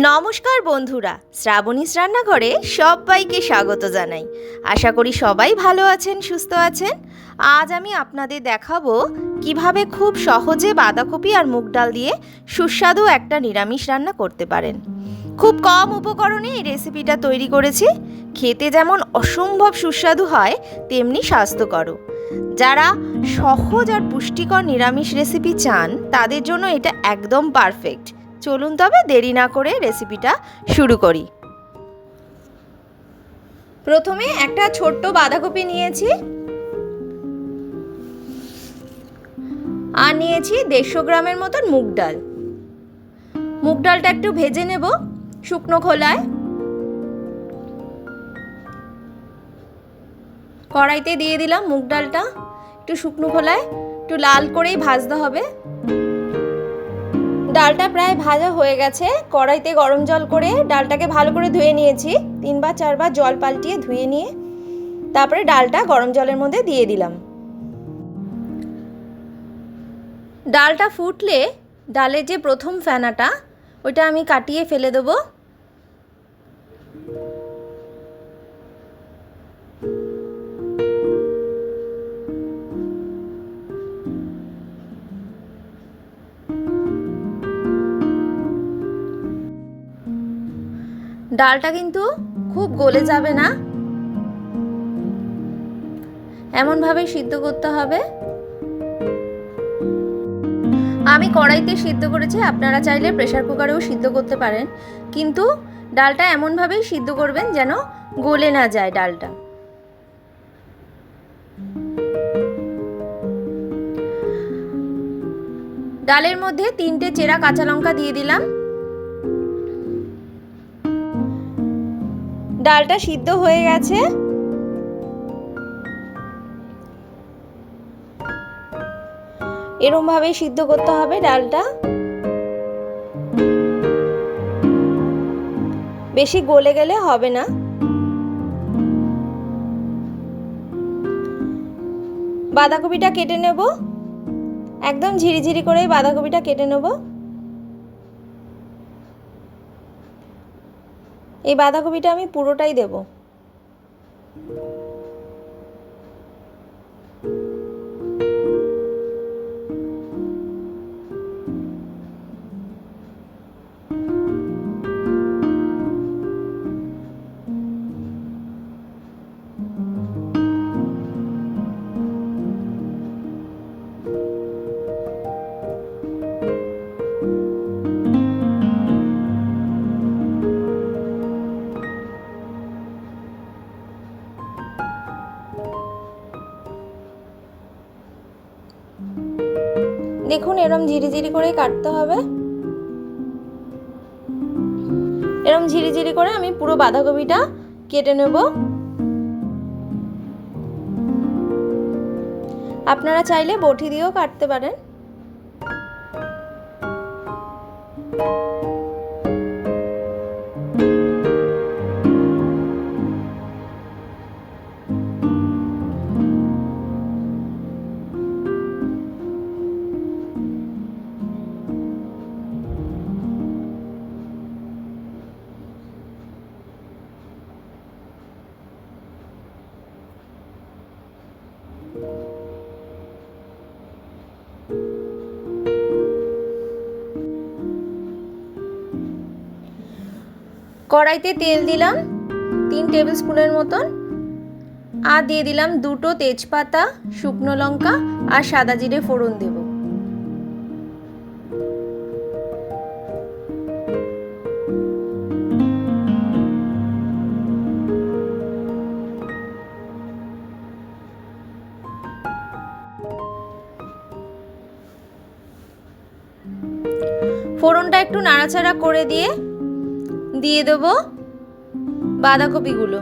নমস্কার বন্ধুরা, শ্রাবণীস রান্নাঘরে সবাইকে স্বাগত জানাই। আশা করি সবাই ভালো আছেন, সুস্থ আছেন। আজ আমি আপনাদের দেখাবো কীভাবে খুব সহজে বাঁধাকপি আর মুগ ডাল দিয়ে সুস্বাদু একটা নিরামিষ রান্না করতে পারেন। খুব কম উপকরণে এই রেসিপিটা তৈরি করেছি। খেতে যেমন অসম্ভব সুস্বাদু হয়, তেমনি স্বাস্থ্যকরও। যারা সহজ আর পুষ্টিকর নিরামিষ রেসিপি চান, তাদের জন্য এটা একদম পারফেক্ট। চলুন তবে দেরি না করে রেসিপিটা শুরু করি। প্রথমে একটা ছোট্ট বাঁধাকপি নিয়েছি। আর নিয়েছি দেড়শো গ্রামের মতন মুগ ডাল। মুগ ডালটা একটু ভেজে নেব শুকনো খোলায়। কড়াইতে দিয়ে দিলাম মুগ ডালটা। একটু শুকনো খোলায়, একটু লাল করেই ভাজতে হবে। ডালটা প্রায় ভাজা হয়ে গেছে। কড়াইতে গরম জল করে ডালটাকে ভালো করে ধুয়ে নিয়েছি। তিনবার, চারবার জল পাল্টিয়ে ধুয়ে নিয়ে তারপরে ডালটা গরম জলের মধ্যে দিয়ে দিলাম। ডালটা ফুটলে ডালের যে প্রথম ফেনাটা ওইটা আমি কাটিয়ে ফেলে দেবো। ডালটা কিন্তু খুব গলে যাবে না। এমনভাবে সিদ্ধ করতে হবে। আমি কড়াইতে সিদ্ধ করেছি, আপনারা চাইলে প্রেশার কুকারেও সিদ্ধ করতে পারেন। কিন্তু ডালটা এমনভাবেই সিদ্ধ করবেন যেন গলে না যায় ডালটা। ডালের মধ্যে তিনটে চেরা কাঁচা লঙ্কা দিয়ে দিলাম। ডালটা সিদ্ধ হয়ে গেছে। এরম ভাবে সিদ্ধ করতে হবে ডালটা। বেশি গলে গেলে হবে না। বাঁধাকপিটা কেটে নেব। একদম ঝিরিঝিরি করে বাঁধাকপিটা কেটে নেব। এই বাঁধাকপিটা আমি পুরোটাই দেব। দেখুন, এরম ঝিরিঝিরি করে কাটতে হবে। এরম ঝিরিঝিরি করে আমি পুরো বাঁধাকপিটা কেটে নেব। আপনারা চাইলে বটি দিয়েও কাটতে পারেন। কড়াইতে তেল দিলাম, তিন টেবিল স্পুনের মতন, আর দিয়ে দিলাম দুটো তেজপাতা, শুকনো লঙ্কা আর সাদা জিরে ফোড়ন দেব। ফোড়নটা একটু নাড়াচাড়া করে দিয়ে দিয়ে দেবো বাঁধাকপিগুলো।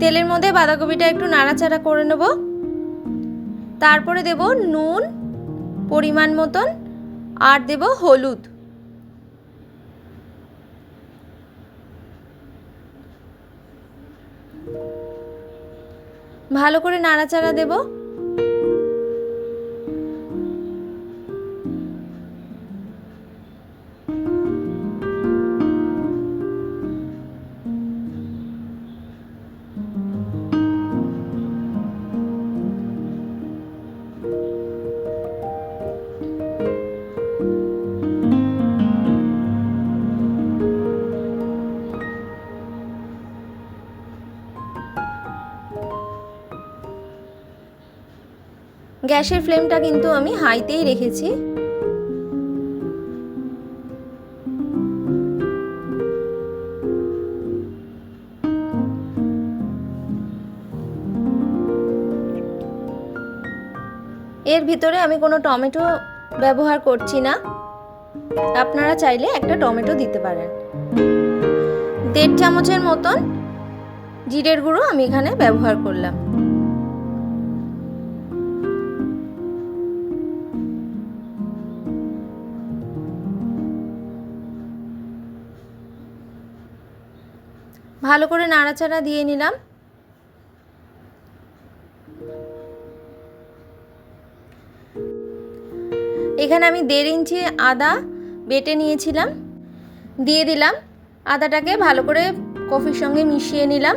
তেলের মধ্যে বাঁধাকপিটা একটু নাড়াচাড়া করে নেব। তারপরে দেব নুন পরিমাণ মতন আর দেব হলুদ। ভালো করে নাড়াচাড়া দেব। গ্যাসের ফ্লেমটা কিন্তু আমি হাইতেই রেখেছি। এর ভিতরে আমি কোনো টমেটো ব্যবহার করছি না। আপনারা চাইলে একটা টমেটো দিতে পারেন। দেড় চামচের মতন জিরের গুঁড়ো আমি এখানে ব্যবহার করলাম। ভালো করে নাড়াচাড়া দিয়ে নিলাম। এখানে আমি দেড় ইঞ্চি আদা বেটে নিয়েছিলাম, দিয়ে দিলাম। আদাটাকে ভালো করে কফির সঙ্গে মিশিয়ে নিলাম।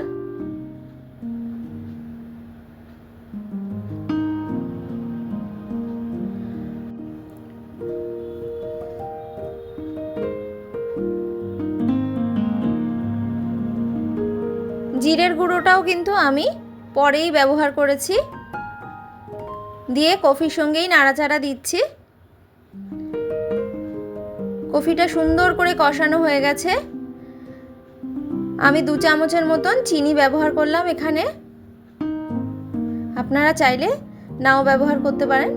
জিরের গুঁড়োটাও কিন্তু আমি পরেই ব্যবহার করেছি। দিয়ে কফির সঙ্গেই নাড়াচাড়া দিচ্ছি। কফিটা সুন্দর করে কষানো হয়ে গেছে। আমি দু চামচের মতন চিনি ব্যবহার করলাম এখানে। আপনারা চাইলে নাও ব্যবহার করতে পারেন।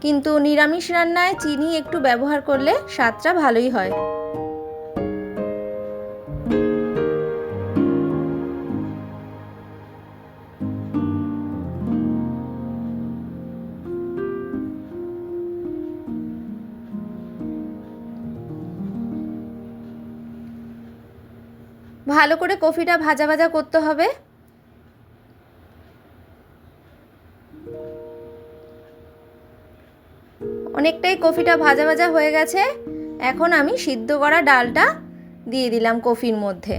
কিন্তু নিরামিষ রান্নায় চিনি একটু ব্যবহার করলে স্বাদটা ভালোই হয়। ভালো করে কফিটা ভাজা ভাজা করতে হবে। অনেকটাই কফিটা ভাজা ভাজা হয়ে গেছে। এখন আমি সিদ্ধ করা ডালটা দিয়ে দিলাম কফির মধ্যে।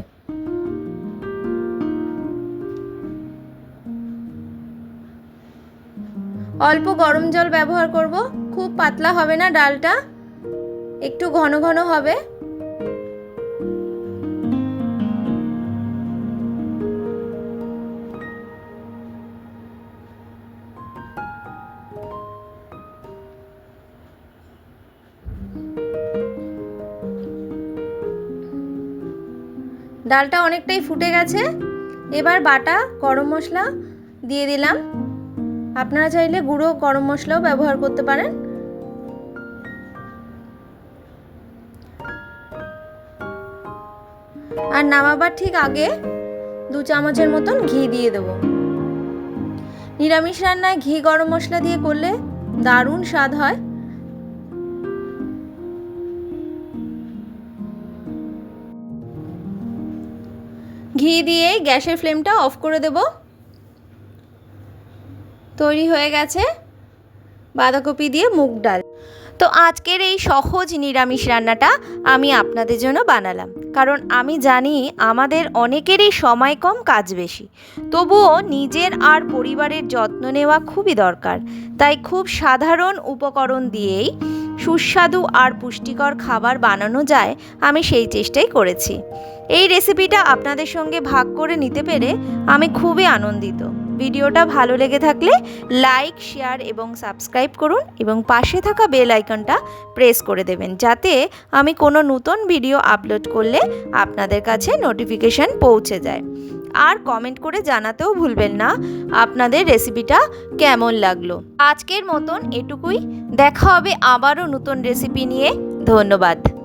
অল্প গরম জল ব্যবহার করব। খুব পাতলা হবে না ডালটা। একটু ঘন ঘন হবে। ডালটা অনেকটাই ফুটে গেছে। এবার বাটা, গরম মশলা দিয়ে দিলাম। আপনারা চাইলে গুঁড়ো, গরম মশলাও ব্যবহার করতে পারেন। আর নামাবার ঠিক আগে দু চামচের মতন ঘি দিয়ে দেবো। নিরামিষ রান্নায় ঘি, গরম মশলা দিয়ে করলে দারুণ স্বাদ হয়। ঘি দিয়ে গ্যাসের ফ্লেমটা অফ করে দেব। তৈরি হয়ে গেছে বাঁধাকপি দিয়ে মুগ ডাল। তো আজকের এই সহজ নিরামিষ রান্নাটা আমি আপনাদের জন্য বানালাম। কারণ আমি জানি আমাদের অনেকেরই সময় কম, কাজ বেশি। তবুও নিজের আর পরিবারের যত্ন নেওয়া খুবই দরকার। তাই খুব সাধারণ উপকরণ দিয়েই সুস্বাদু আর পুষ্টিকর খাবার বানানো যায়, আমি সেই চেষ্টাই করেছি। এই রেসিপিটা আপনাদের সঙ্গে ভাগ করে নিতে পেরে আমি খুবই আনন্দিত। ভিডিওটা ভালো লেগে থাকলে লাইক শেয়ার এবং সাবস্ক্রাইব করুন এবং পাশে থাকা বেল আইকনটা প্রেস করে দেবেন, যাতে আমি কোনো নতুন ভিডিও আপলোড করলে আপনাদের কাছে নোটিফিকেশান পৌঁছে যায়। আর কমেন্ট করে জানাতেও ভুলবেন না আপনাদের রেসিপিটা কেমন লাগল। আজকের মতন এটুকুই, দেখা হবে আবারও নতুন রেসিপি নিয়ে। ধন্যবাদ।